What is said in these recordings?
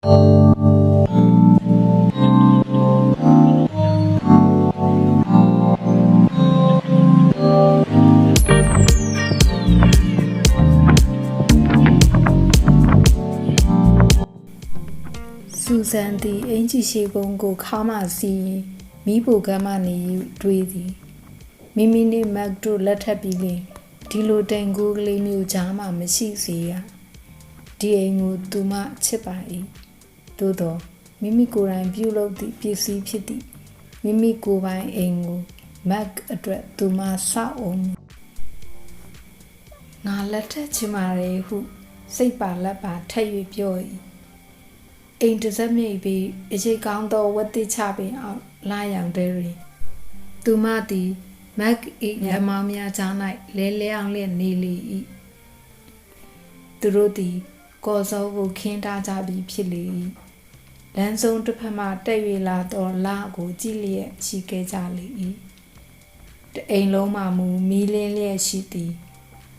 စူဇန်သည်အင်ကြီးရှိပုံကိုခါမစီရင်မိဖို့ကမ်းမနေတွေးသည်မိမိနှင့်မက်တို့လက်ထပ်ပြီးလင်ဒီလိုတန်ကိုကလေးမျိုးကြားမှမရှိစေရဒီအိမ်ကိုသူမချစ်ပါ၏ သို့တော့မိမိကိုယ်တိုင်ပြုလုပ်သည့်ပစ္စည်းဖြစ်သည့်မိမိကိုယ်ပိုင်အိမ်ကိုမက်အတွက်သူမဆောက်အောင်ငါလက်ထက်ချင်ပါလေဟု စိတ်ပါလက်ပါထက်၍ပြော၏အိမ်တစ်စက်မြိတ်ပြီးအရေးကောင်းသောဝတ်တိချပင်အောင်လာရောက်တဲ့တွင်သူမသည်မက်၏ရမောင်များကြား၌လဲလဲအောင်လျက်နေလေ၏သူတို့သည်ကော်စောကိုခင်းထားကြပြီးဖြစ်လေ၏ လမ်းဆုံးတစ်ဖက်မှတက်၍လာသောလာကိုကြည့်လျက်ရှိခဲ့ကြလေ၏တအိမ်လုံးမှမူမီးလင်းလျက်ရှိသည်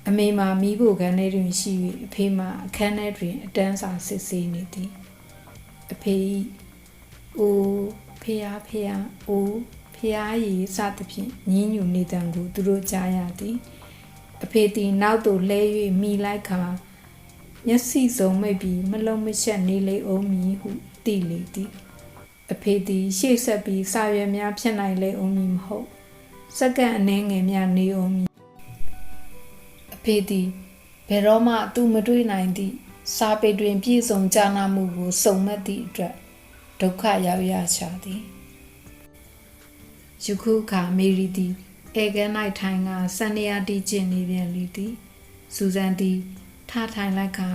အမေမာမိဖို့ခန်းထဲတွင်ရှိ၍အဖေမာအခန်းထဲတွင်အတန်းစာစစ်ဆေးနေသည်အဖေ၏အိုးဖေယားဖေယားအိုးဖေယားရီစသဖြင့်ညင်းညူနေတံကိုသူတို့ကြားရသည်အဖေသည်နောက်သို့လဲ၍မိလိုက်ခါမျက်စိစုံမိတ်ပြီးမလုံးမချက်နေလေအောင်မည်ဟု သိလေသည်အဖေသည်ရှေ့ဆက်ပြီးစာရွက်များဖြစ်နိုင်လေအောင်မည်မဟုတ်စက္ကန့်အနည်းငယ်များနေအောင်မည်အဖေသည်ဘယ်တော့မှသူမတွေ့နိုင်သည့်စာပေတွင်ပြည့်စုံကြနာမှုကိုစုံမက်သည့်အတွက်ဒုက္ခရောက်ရချသည်ယခုအခါမေရီသည်အေဂန်၌ထိုင်ကစန္ဒယာတီကျင့်နေပြန်လေသည်စူဇန်သည်ထထိုင်လိုက်ခါ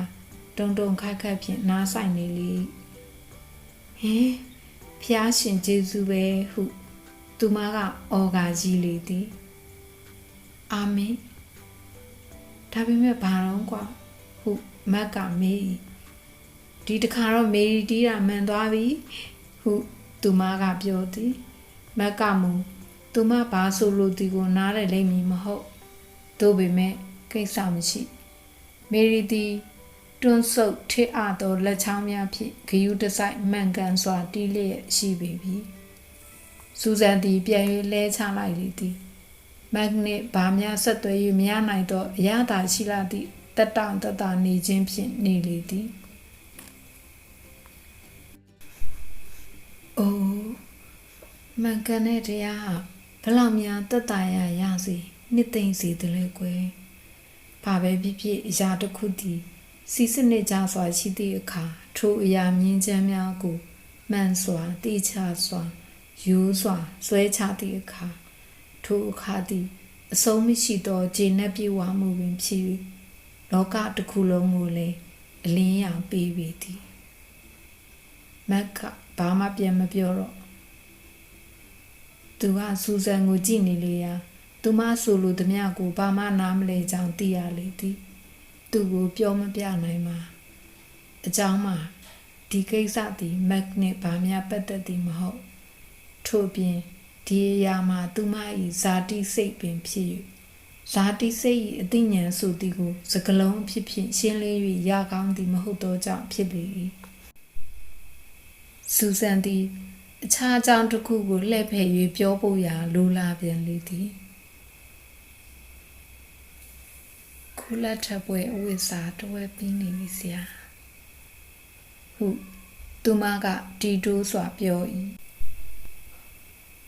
တုံတုံခက်ခက်ဖြင့်နားဆိုင်နေလေ ဟင်ဖျားရှင်ဂျေဇုပဲဟုသူမကအော်ကာကြီးလေသည်အာမင်ဒါပေမဲ့ဘာတော့ကွာဟုမက်ကမေး၏ဒီတခါတော့မေရီတီးတာမှန်သွားပြီဟုသူမကပြောသည်မက်ကမူသူမဘာဆိုလို့ဒီကိုနားရလိမ့်မည်မဟုတ်သို့ပေမဲ့ကိစ္စမရှိမေရီတီ တွန်းဆုပ်ထစ်အသောလက်ချောင်းများဖြင့်ဂယုတစိုက်မှန်ကန်စွာတီးလျက်ရှိပေပြီစူဇန်သည်ပြန်၍လဲချလိုက်လေသည်မက်နစ်ဘာများဆက်သွဲ၍မရနိုင်သောအရသာရှိလာသည့်တက်တောင့်တက်တာနေခြင်းဖြင့်နေလေသည်အိုးမန်ကန်တဲ့တရားဟာဘလောက်များတက်တာရရစီနှစ်သိမ့်စီတယ်လေကွယ်ဘာပဲဖြစ်ဖြစ်အရာတစ်ခုတည်း စီစနစ်ကြစွာရှိသည့်အခါထိုအရာမြင့်ချမ်းများကိုမှန်စွာတိချစွာယူစွာဆွဲချသည့်အခါထိုအခါသည်အဆုံးမရှိသောဂျေနက်ပြေဝမှုပင်ဖြစ်၍လောကတစ်ခုလုံးကိုလည်းအလင်းရောင်ပေးပေသည်မက်ကဘာမှပြန်မပြောတော့သူကစူဇန်ကိုကြည့်နေလေရာသူမဆိုလိုသမျှကိုဘာမှနားမလဲကြောင်သိရလေသည် သူကိုပြောမပြနိုင်ပါအကြောင်းမှာဒီကိစ္စသည်မက်နဲ့ဘာမှပတ်သက်သည်မဟုတ်ထို့ပြင်ဒီအရာမှာသူမ၏ဇာတိစိတ်ပင်ဖြစ်၍ဇာတိစိတ်၏အသိဉာဏ်ဆိုသည်ကိုစကလုံးဖြစ်ဖြစ်ရှင်းလင်း၍ရကောင်းသည်မဟုတ်သောကြောင့်ဖြစ်လေ၏စူဇန်သည်အခြားအကြောင်းတစ်ခုကိုလှည့်ဖယ်၍ပြောဖို့ရာလိုလာပြန်လေသည် ခုလက်ထပ်ပွဲအဝိစာတဝဲပြီးနေပြီဆရာဟုသူမကတီတိုးစွာပြော၏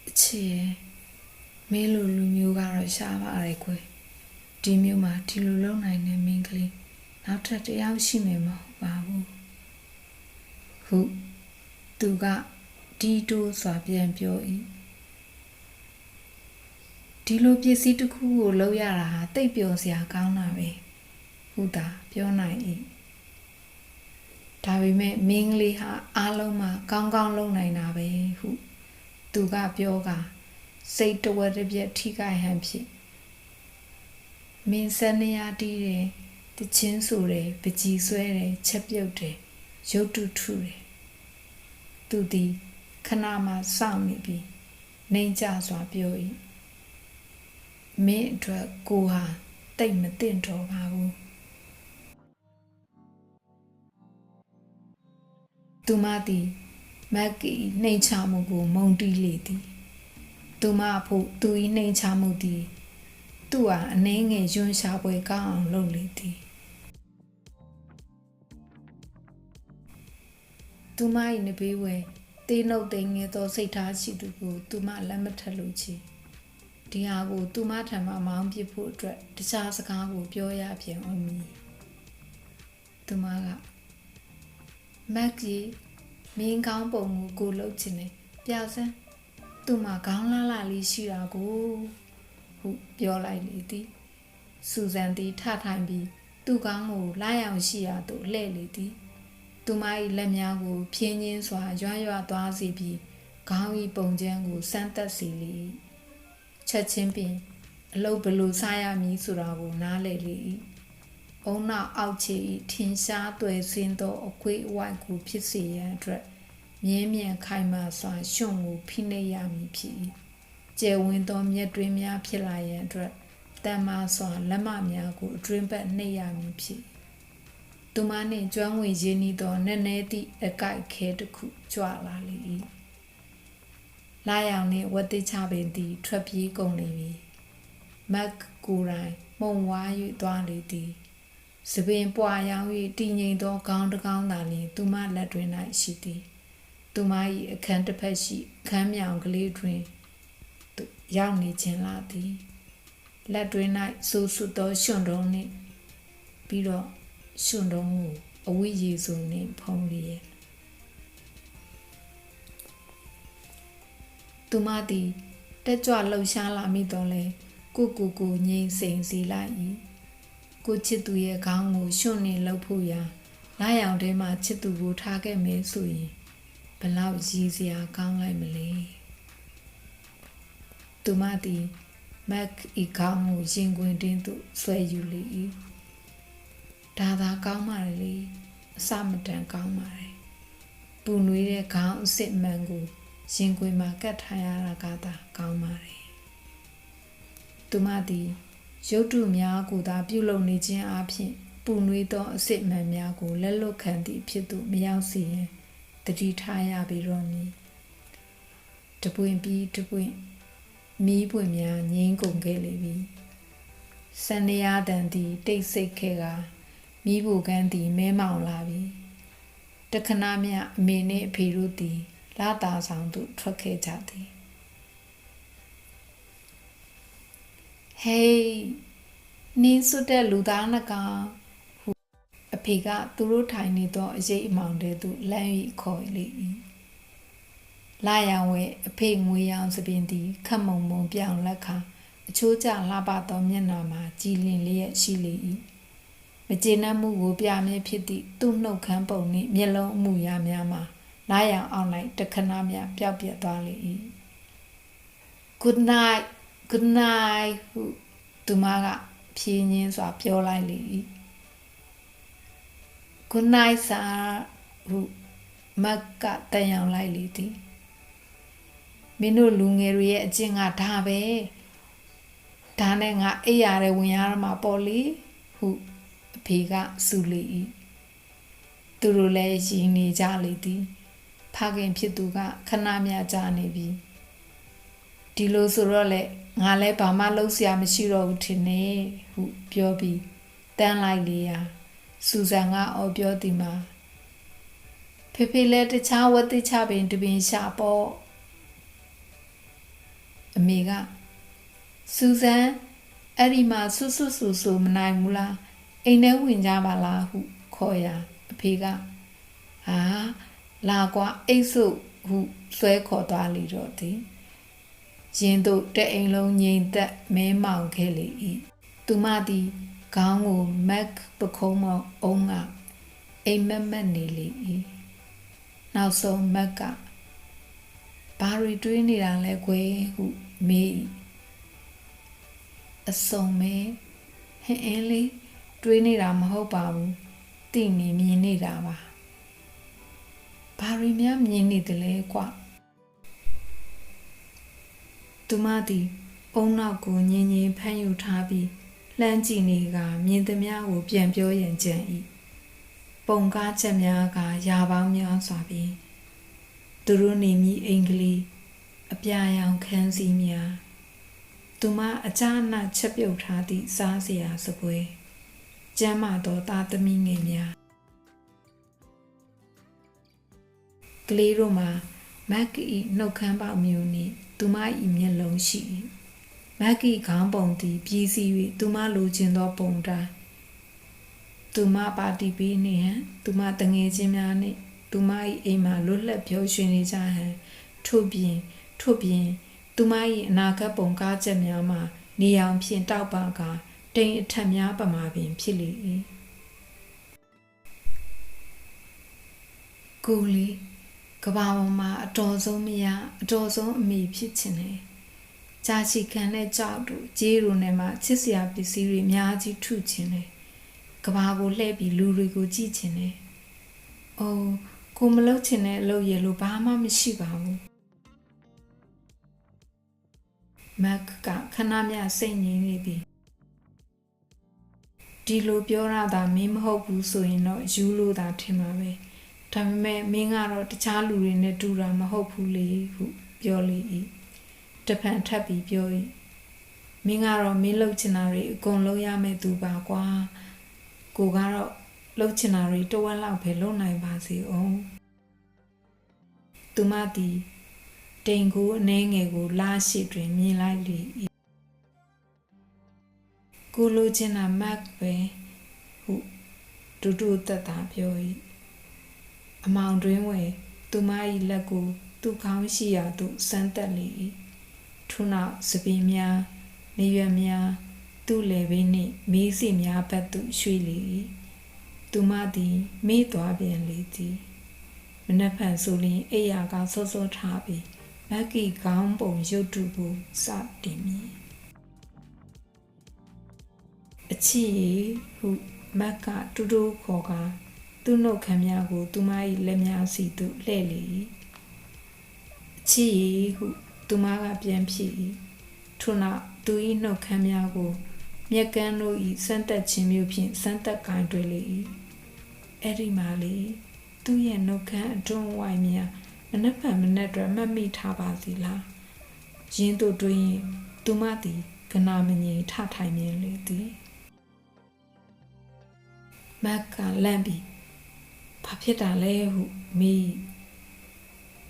အချေမင်းလိုလူမျိုးကတော့ရှားပါရဲကွယ်ဒီမျိုးမှာဒီလိုလုံနိုင်တဲ့မင်းကလေးနောက်ထပ်တယောက်ရှိမယ်မဟုတ်ပါဘူးဟုသူကတီတိုးစွာပြန်ပြော၏ ဒီလိုပစ္စည်းတစ်ခုကိုလောက်ရတာဟာတိတ်ပျော်စရာကောင်းတာပဲဟုသာပြောနိုင်၏ဒါပေမဲ့မင်းကလေးဟာအားလုံးမှာကောင်းကောင်းလုပ်နိုင်တာပဲဟုသူကပြောကစိတ်တဝက်တစ်ပြက်ထိခိုက်ဟန်ဖြစ်မင်းစနေရတီးတယ်တချင်းဆိုတယ်ပကြီးဆွဲတယ်ချက်ပြုတ်တယ်ရုတ်တုထုတယ်သူသည်ခဏမှစောင့်နေပြီးနှိမ်ကြစွာပြော၏ မင်းအတွက်ကိုဟာတိတ်မသိမ့်တော်ပါဘူးသူမသည်မက်ကီနှိမ်ချမှုကို မုံတီးလေသည်သူမအဖို့သူ၏နှိမ်ချမှုသည်သူ့ဟာအနှင်းငယ်ယွန်းရှာပွဲကောင်းအောင်လုပ်လေသည်သူမ၏နဘေးဝဲတေးနှုတ်သိငယ်သောစိတ်ထားရှိသူကိုသူမလက်မထက်လို့ချီ ဒီဟာကိုသူမထံမှမောင်းပစ်ဖို့အတွက်တခြားစကားကိုပြောရပြန်အောင်မည်သူမကမက်ကြီးမင်းကောင်းပုံကိုကိုလှုပ်ချင်တယ်ပြစမ်းသူ့မှာခေါင်းလာလာလေးရှိတာကိုဟုပြောလိုက်လေသည်စူဇန်သည်ထထိုင်ပြီးသူ့ကောင်းကိုလာရောက်ရှိရာသို့လှည့်လေသည်သူမ၏လက်များကို ဖြင်းချင်းစွာရွရွသွားစေပြီးခေါင်း၏ပုံချမ်းကိုစမ်းသက်စေလေ ချက်ချင်းပင်အလုတ်ဘလို့စားရမည်ဆိုတာကိုနားလည်လေ၏အုံနောက်အောက်ခြေ၏ထင်ရှားသွယ်စင်းသောအခွေအဝိုက်ကိုဖြစ်စေရန်အတွက်မြင်းမြန်ခိုင်မာစွာရှုံကိုဖိနှိပ်ရမည်ဖြစ်၏ကျယ်ဝန်းသောမြက်တွင်းများဖြစ်လာရန်အတွက်တန်မာစွာလက်မများကိုအတွင်းဘက်နှိပ်ရမည်ဖြစ်သူမနှင့်ကျွမ်းဝင်ရင်းနှီးသောနည်းနည်းသည့်အကိုက်ခဲတစ်ခုကြွလာလေ၏ လာရောင်နှင့်ဝတ်တိချပင်သည်ထွက်ပြေးကုန်လေပြီမက်ကိုရိုင်းမှုံဝါ၍သွားလေသည်စပင်ပွာရောင်၍တည်ငြိမ်သောခေါင်းတစ်ကောင်းသာလျှင်သူမလက်တွင်၌ရှိသည်သူမ၏အခန်းတစ်ဖက်ရှိခမ်းမြောင်ကလေးတွင်ရောက်နေခြင်းလာသည်လက်တွင်၌ဆူဆူသောရှင်တုံးနှင့်ပြီးတော့ရှင်တုံးကိုအဝိရေစုံနှင့်ဖုံးလျက် သူမသည်တက်ကြွလှုပ်ရှားလာမိတော့လဲကိုကိုကိုငြိမ်စိမ်စီလိုက်၏ကိုချစ်သူရဲ့ခေါင်းကိုရှင်နေလှုပ်ဖို့ရာလာရောင်ထဲမှာချစ်သူကိုထားခဲ့မယ်ဆိုရင်ဘလောက်ရည်စရာကောင်းလိုက်မလဲသူမသည်မက်ဤကောင်းကိုရင်ခွင်တင်းသို့ဆွဲယူလေ၏ဒါသာကောင်းပါလေအစမတန်ကောင်းပါတယ်ပူနွေးတဲ့ခေါင်းအစ်စ်မှန်ကို ရင်ခွင်မှာကတ်ထားရတာကသာကောင်းပါတယ်သူမသည်ရုပ်တုများကိုသာပြုလုပ်နေခြင်းအပြင်ပူနွေးသောအစ်စ်မှန်များကိုလက်လွတ်ခံသည့်ဖြစ်သို့မရောက်စေရန်တတိထားရပြီတော့မည်တပွင့်ပြီးတပွင့်မီးပွင့်များငိမ့်ကုန်ခဲ့လေပြီစန္ဒယာတန်သည်တိတ်ဆိတ်ခဲ့ကမီးဘူကန်းသည်မဲမောင်လာပြီတခဏမြအမေနှင့်အဖေတို့သည် လာတာဆောင်သို့ထွက်ခဲ့ကြသည်ဟေးနင်းစွတဲ့လူသားနှကောင်အဖေကသူတို့ထိုင်နေသောအရေးအမောင်တဲသို့လမ်း၍ခေါ်လေ၏လာရောင်ဝဲအဖေငွေရောင်စပင်သည်ခတ်မုံမုံပြောင်လက်ခါအချိုးကျလှပသောမျက်နှာမှာကြည်လင်လျက်ရှိလေ၏မကျေနပ်မှုကိုပြမြဲဖြစ်သည့်သူ့နှုတ်ခမ်းပုံနှင့်မျက်လုံးအမူအရာများမှာ လာရောင်အောင်လိုက်တခဏမြပျောက်ပြတ်သွားလေ၏ good night good night ဟုသူမကဖြင်းညင်းစွာပြောလိုက်လေ၏ခုနိုင်စာဟုမက်ကတန်ရောင်လိုက်လေသည်မင်းတို့လူငယ်တွေရဲ့အကျင့်ကဒါပဲဒါနဲ့ငါအိပ်ရတယ်ဝင်ရမှာပေါ့လေဟုအဖေကစူလေ၏သူတို့လည်းရည်နေကြလေသည် ဖခင်ဖြစ်သူကခဏမြကြာနေပြီဒီလိုဆိုတော့လေငါလည်းဘာမှလုပ်စရာမရှိတော့ဘူးထင်နေဟုပြောပြီးတန်းလိုက်လေရာစူဇန်ကအော်ပြောသည်မှာဖေဖေလည်းတခြားဝတ်တိချပင်တပင်ရှာပေါ့အမေကစူဇန်အဲ့ဒီမှာဆွဆွဆူဆူမနိုင်ဘူးလားအိမ်ထဲဝင်ကြပါလားဟုခေါ်ရာအဖေကဟာ လာကွာအိတ်စုဟုဆွဲခေါ်သွားလေတော့သည်ရင်တို့တဲ့အိမ်လုံးငြိမ်သက်မဲမောင်ခဲ့လေ၏သူမသည်ခေါင်းကိုမက်ပခုံးမအုံးကအိမ်မက်မက်နေလေ၏နောက်ဆုံးမက်ကဘာရီတွေးနေတာလဲကွယ်ဟုမေးအစုံမဲဟင်းအင်းလေးတွေးနေတာမဟုတ်ပါဘူးတိနေမြင်နေတာပါ ဘာရီများမြင်နေတယ်လဲကွသူမသည်အုံနောက်ကိုငင်းငင်းဖမ်းယူထားပြီးလှမ်းကြည့်နေကမြင်သမျှကိုပြန်ပြောရန်ကြံ၏ပုံကားချက်များကရာပေါင်းများစွာဖြင့်သူတို့နေမိအင်္ဂလိပ်အပြာရောင်ခန်းစည်းများသူမအကြအနချက်ပြုတ်ထားသည့်စားစရာစပွဲကျမ်းမာသောသားသမီးငယ်များ ကလေးတို့မှာမက်ကီနှုတ်ခမ်းပေါက်မျိုးနှင့်သူမ၏မျက်လုံးရှိ၏မက်ကီခေါင်းပုံသည်ပြည်စည်း၍သူမလိုချင်သောပုံတိုင်းသူမပါတီပေးနေဟန်သူမတငယ်ချင်းများနှင့်သူမ၏အိမ်မှာလွတ်လပ်ပြောရွှင်နေကြဟန်ထို့ပြင်ထို့ပြင်သူမ၏အနာဂတ်ပုံကားချက်များမှာနေအောင်ဖြင့်တောက်ပါကတိမ်အထက်များပမာပင်ဖြစ်လေ၏ကိုလီ ကဘာပေါ်မှာအတော်ဆုံးမရအတော်ဆုံးအမိဖြစ်ခြင်းလေကြာချီခံတဲ့ကြောက်တို့ကြေးတို့နဲ့မှချစ်စရာပစ္စည်းတွေအများကြီးထုခြင်းလေကဘာကိုလှည့်ပြီးလူတွေကိုကြည့်ခြင်းလေအိုးကိုမလုပ်ချင်တဲ့အလုပ်ရလို့ဘာမှမရှိပါဘူးမက်ကခဏမြစိတ်ငြိမ်နေပြီဒီလိုပြောရတာမင်းမဟုတ်ဘူးဆိုရင်တော့ယူလို့သာထင်ပါပဲ ဒါပေမဲ့မင်းကတော့တခြားလူတွေနဲ့တူတာမဟုတ်ဘူးလေဟုပြောလေ၏တဖန်ထပ်ပြီးပြော၏မင်းကတော့မင်းလှုပ်ချင်တာတွေအကုန်လုံးရမယ်သူပါကွာကိုကတော့လှုပ်ချင်တာတွေတဝက်လောက်ပဲလုပ်နိုင်ပါစေအောင်သူမသည်တိမ်ကိုအနှဲငယ်ကိုလာရှိတွင်မြင်လိုက်လေ၏ကိုလိုချင်တာမက်ပဲဟုတူတူတက်တာပြော၏ အမောင်တွင်ဝယ်သူမ၏လက်ကိုသူ့ခေါင်းရှိရာသို့စမ်းတက်လေ၏ထို့နောက်စပင်းများနေရွယ်များသူ့လေဘေးနှင့်မီးစီများဘက်သို့ရွှေ့လေ၏သူမသည်မေ့သွားပြန်လေသည်မနှက်ဖန်ဆိုလျင်အိယာကစောစောထားပြီးမက်ကီကောင်းပုံရုပ်တုကိုစတင်မည်အချီဟုမက်ကတူတူခေါ်က သူ့နှုတ်ခမ်းများကို သူမ၏လက်များစီသို့လှည့်လေ၏အချီဟုသူမကပြန်ဖြစ်၏ထို့နောက်သူ၏နှုတ်ခမ်းများကို မြက်ကန်းတို့၏စမ်းတက်ခြင်းမျိုးဖြင့်စမ်းတက်ကင်တွေ့လေ၏အဲ့ဒီမှာလေသူ့ရဲ့နှုတ်ခမ်းအတွန်းဝိုင်းများမနှက်ဖန်မနှက်တွေမှတ်မိထားပါစီလားရင်းတို့တွင်သူမသည်ကနာမငြိမ်ထထိုင်မြင်လေသည်မက်ကလန့်ပြီး ဘာဖြစ်တာလဲဟုမေး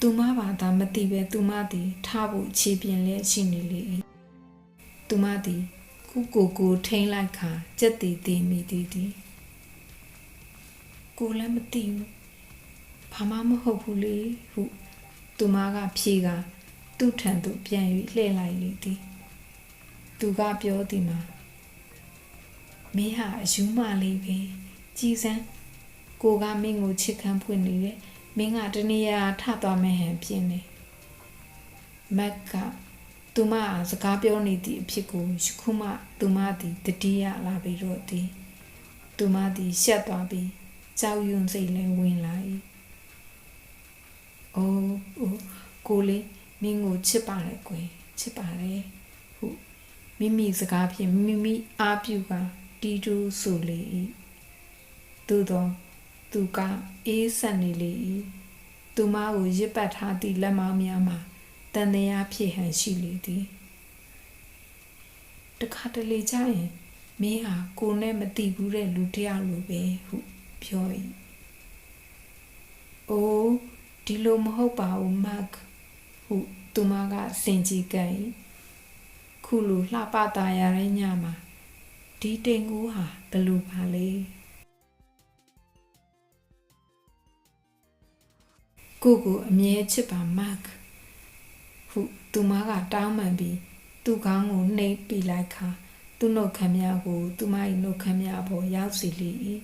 သူမဘာသာမသိပဲသူမသည်ထားဖို့ခြေပြင်းလဲရှိနေလေ၏သူမသည်ခုကိုကိုထိန်လိုက်ခါကြက်တီတီမိသည်သည်ကိုလည်းမသိဘူးဘာမှမဟုတ်ဘူးလေဟုသူမကဖြေကသူ့ထံသို့ပြန်၍လှည့်လိုက်လေသည်သူကပြောသည်မှာမင်းဟာအယူမလေးပဲကြည်စမ်း ကိုကမင်းကိုချစ်ခံဖွင့်နေတယ်မင်းကတနေရာထသွားမယ်ဟန်ပြင်းနေမက်ကသူမအားစကားပြောနေသည့်အဖြစ်ကိုယခုမှသူမသည်တတိယလာပြီးတော့သည်သူမသည်ရှက်သွားပြီးကြောက်ရွံ့စိတ်လည်းဝင်လာ၏အိုးကိုလေးမင်းကိုချစ်ပါတယ်ကွယ်ချစ်ပါတယ်ဟုမိမိစကားဖြင့်မိမိအားပြုကတီတူဆိုလေ၏သို့သော သူကအေးဆက်နေလေ၏သူမကိုရစ်ပတ်ထားသည့်လက်မောင်းများမှာတန်တရားဖြစ်ဟန်ရှိလေသည်တခါတလေကျရင်မင်းဟာကိုနဲ့မတိဘူးတဲ့လူတယောက်လိုပဲဟုပြော၏အိုးဒီလိုမဟုတ်ပါဘူးမတ်ဟုသူမကစင်ကြီးကန်၏ခုလိုလှပတာရတဲ့ညမှာဒီတိမ်ကိုဟာဘယ်လိုပါလဲ ကိုကိုအမြဲချစ်ပါမတ်ဟုသူမကတောင်းပန်ပြီးသူ့ခေါင်းကိုနှိပ်ပြလိုက်ခါသူ့နှုတ်ခမ်းများကို သူမ၏နှုတ်ခမ်းများပေါ်ရောက်စီလေ၏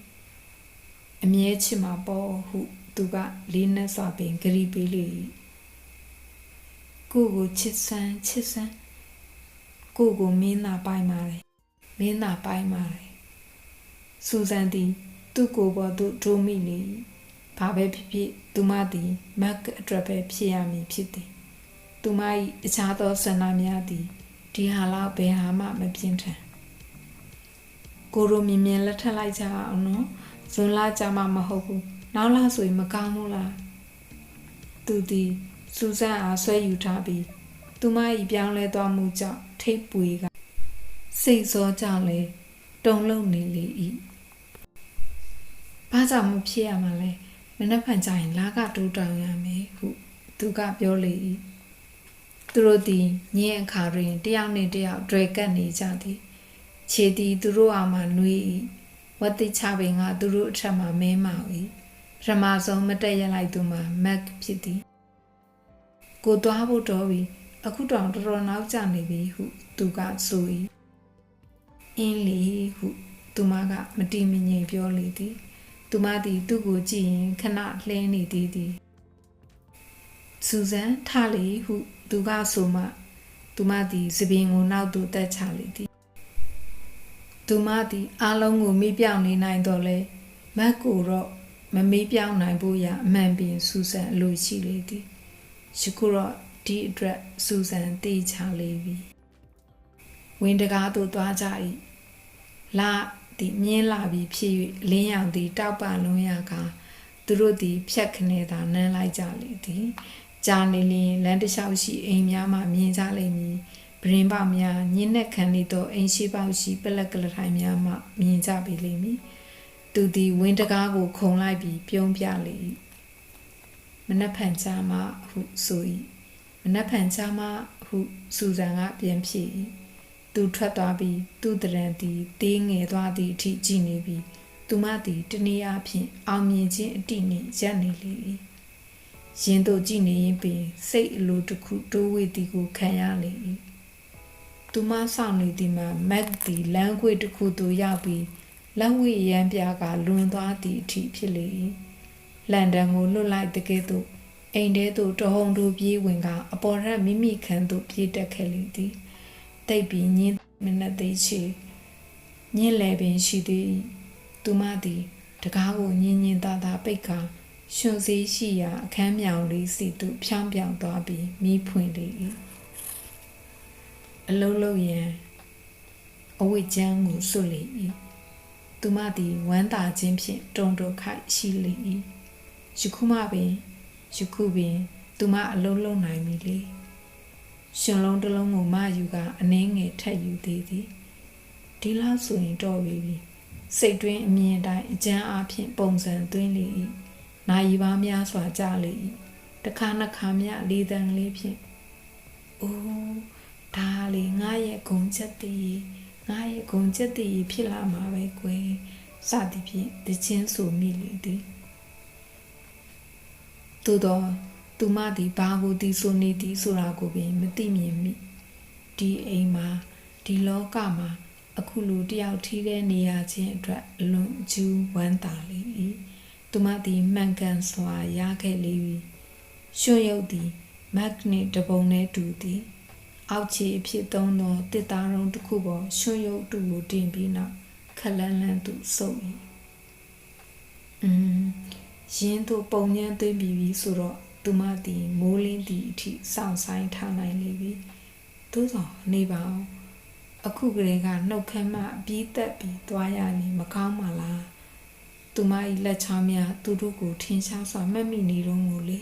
အမြဲချစ်မှာပေါ့ဟုသူကလေးနက်စွာပင်ဂရီပေးလေ၏ကိုကိုချစ်ဆန်းချစ်ဆန်းကိုကိုမင်းသာပိုင်ပါတယ်မင်းသာပိုင်ပါတယ်စူဇန်သည်သူ့ကိုယ်ပေါ်သို့ဒိုးမိလေ၏ ဘာပဲဖြစ်ဖြစ်သူမသည်မက်အတွက်ပဲဖြစ်ရမည်ဖြစ်သည်သူမ၏အခြားသောဆန္ဒများသည်ဒီဟာလောက်ဘယ်ဟာမှမပြင်းထန်ကိုရိုမြင်မြင်လက်ထပ်လိုက်ကြအောင်နော်ဇွန်လကြာမှမဟုတ်ဘူးနောက်လာဆိုရင်မကောင်းဘူးလားသူသည်စူဇန်အားဆွဲယူထားပြီးသူမ၏ပြောင်းလဲသွားမှုကြောင့်ထိပ်ပွေကစိတ်စောကြလေတုံလုံးနေလေ၏ဘာကြောင့်မဖြစ်ရမှာလဲ မနှက်ဖန်ကြရင်လာကတိုးတောင်ရမယ်ဟုသူကပြောလေ၏သူတို့သည်ညင်အခါတွင်တယောက်နှင့်တယောက်တွေ့ကပ်နေကြသည်ခြေသည်သူတို့အားမှနှွေး၏ဝတ်တိချပင်ကသူတို့အထက်မှမဲမောင်၏ပထမဆုံးမတက်ရလိုက်သူမှာမက်ဖြစ်သည်ကိုသွားဖို့တော်ပြီအခုတောင်တော်တော်နောက်ကျနေပြီဟုသူကဆို၏အင်းလီဟုသူမကမတိမငြိမ်ပြောလေသည် သူမသည်သူ့ကိုကြည့်ရင်ခဏလှင်းနေသည်သည်စူဇန်ထလေဟုသူကဆိုမှသူမသည်စပင်ကိုနောက်သို့တက်ချလေသည်သူမသည်အားလုံးကိုမိပြောင်နေနိုင်တော့လဲမက်ကိုတော့မမေးပြောင်းနိုင်ဖို့ရအမှန်ပင်စူဇန်အလိုရှိလေသည်ယခုတော့ဒီအတွက်စူဇန်တေးချလေပြီဝင်းတကားသို့သွားကြ၏လာ သည်မြင်းလာပြီးဖြစ်၍လင်းရောင်သည်တောက်ပလုံးရကသူတို့သည်ဖြတ်ခနေသာနမ်းလိုက်ကြလေသည်ကြာနေလျင်လမ်းတစ်လျှောက်ရှိအိမ်များမှမြင်ကြလိမ့်မည်ပရင်ပေါများညင်းနဲ့ခံနေသောအိမ်ရှိပေါရှိပလက်ကလထိုင်များမှမြင်ကြပြီလိမ့်မည်သူသည်ဝင်းတကားကိုခုံလိုက်ပြီးပြုံးပြလေ၏မနှက်ဖန်ချာမှဟုဆို၏မနှက်ဖန်ချာမှဟုစူဇန်ကပြန်ဖြစ်၏ သူထွက်သွားပြီးသူ့တရံသည်တေးငယ်သွားသည့်အထိကြည်နေပြီးသူမသည်တနည်းအားဖြင့်အောင်မြင်ခြင်းအတိနှင့်ရပ်နေလေ၏ရင်တို့ကြည်နေရင်ပင်စိတ်အလိုတစ်ခုတိုးဝေသည်ကိုခံရလေ၏သူမဆောင်နေသည်မှာမက်သည်လမ်းခွေတစ်ခုသို့ရောက်ပြီးလက်ဝဲရန်ပြားကလွန်သွားသည့်အထိဖြစ်လေ၏လန်ဒန်ကိုလွတ်လိုက်တဲ့ကဲ့သို့အိမ်ထဲသို့တဟုန်တူပြေးဝင်ကအပေါ်ရက်မိမိခန်းသို့ပြေးတက်ခဲ့လေသည် တိတ်ပြီးညင်းမနက်သေးချေညင်းလေပင်ရှိသည်သူမသည်တကားကိုညင်းညင်းသားသားပိတ်ခါရှင်စည်းရှိရာအခန်းမြောင်လေးစီသို့ဖြောင်းပြောင်သွားပြီးမိဖွင့်လေ၏အလုံးလုံးရန်အဝိကျန်းကိုစွတ်လေ၏သူမသည်ဝမ်းသာခြင်းဖြင့်တုံတုခိုက်ရှိလေ၏ယခုမှပင်ယခုပင် သူမအလုံးလုံးနိုင်ပြီလေ ရှင်လုံးတစ်လုံးကိုမယူကအနှင်းငယ်ထက်ယူသေးသည်ဒီလောက်ဆိုရင်တော့ပြီစိတ်တွင်းအမြင်တိုင်းအကျမ်းအားဖြင့်ပုံစံသွင်းလေ၏နိုင်ပါများစွာကြလေ၏တခါနှခါမြလေးတန်လေးဖြင့်အိုးဒါလေငါရဲ့ဂုံချက်တည်းငါရဲ့ဂုံချက်တည်းဖြစ်လာမှာပဲကွယ်စသည်ဖြင့်တချင်းဆိုမိလေသည်သို့တော့ သူမသည်ဘာကိုတီးဆိုနေသည်ဆိုတာကိုပင်မသိမြင်မိဒီအိမ်မှာဒီလောကမှာအခုလူတယောက်ထီးတဲ့နေရခြင်းအတွက်အလွန်အကျူးဝမ်းသာလေ၏သူမသည်မှန်ကန်စွာရခဲ့လေ၏ရွှွရုပ်သည်မက်နစ်တပုံနဲ့တူသည်အောက်ခြေအဖြစ်သုံးသောတစ်သားရုံတစ်ခုပေါ်ရွှွရုပ်တူကိုတင်ပြီးနောက်ခလန်းလန်းသူစုပ်၏อืมရင်းတို့ပုံညံသွင်းပြီးပြီဆိုတော့ သူမသည်မိုးလင်းသည့်အထိစောင့်ဆိုင်ထားနိုင်လေပြီသို့သောနေပါအောင်အခုကလေးကနှုတ်ခမ်းမှပြီးသက်ပြီးသွားရနေမကောင်းပါလားသူမ၏လက်ချောင်းများသူတို့ကိုထင်ရှားစွာမှတ်မိနေတော့ကိုလေ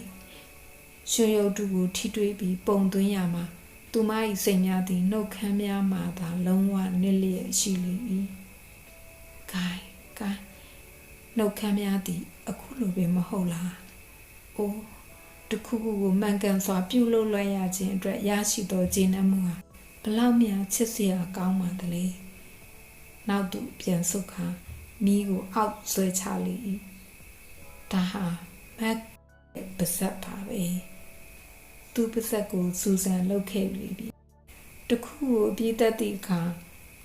ရွှေရုပ်တုကိုထိတွေးပြီးပုံသွင်းရမှာသူမ၏စိတ်များသည်နှုတ်ခမ်းများမှသာလုံးဝနစ်လျက်ရှိလေ၏ဂိုင်းဂိုင်းနှုတ်ခမ်းများသည်အခုလိုပင်မဟုတ်လားအိုး တခုခုကိုမှန်ကန်စွာပြုလုပ်လွှဲရခြင်းအတွက်ရရှိသောကျေနပ်မှုဟာဘလောက်များချစ်စရာကောင်းပါသလဲနောက်သူပြန်ဆုတ်ခါမိကိုအောက်ဆွဲချလေ၏ဒါဟာမက်ပါစပ်ပါပဲသူပါစပ်ကိုစူဇန်လှုပ်ခဲ့ပြီတခုကိုအပြည့်သက်သည့်အခါ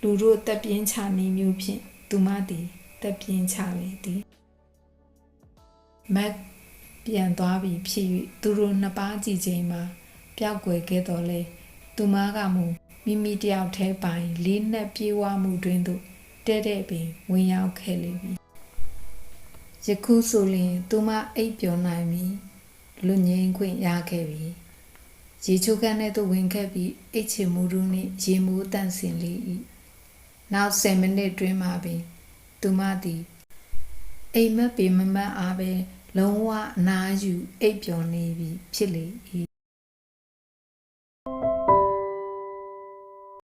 လူတို့တက်ပြင်းချနေမျိုးဖြင့်သူမသည်တက်ပြင်းချလေသည်မက် ပြန်သွားပြီဖြစ်၍သူတို့နှစ်ပါးကြည့်ချိန်မှာပျောက်ကွယ်ခဲ့တော်လဲသူမကမူမိမိတယောက်တည်းပိုင်လေးနက်ပြေးဝမှုတွင်သို့တဲ့တဲ့ပင်ဝင်ရောက်ခဲ့လေပြီယခုဆိုရင်သူမအိပ်ပျော်နိုင်ပြီလူငိမ့်ခွင့်ရခဲ့ပြီရေချိုးကန်းထဲသို့ဝင်ခဲ့ပြီးအိတ်ချေမူရူနှင့်ရေမူးတန့်စင်လေ၏နောက်10မိနစ်တွင်မှပင်သူမသည်အိမ်မက်ပေမမတ်အားပဲ လုံးဝအနာယူအိပ်ပျော်နေပြီဖြစ်လေ၏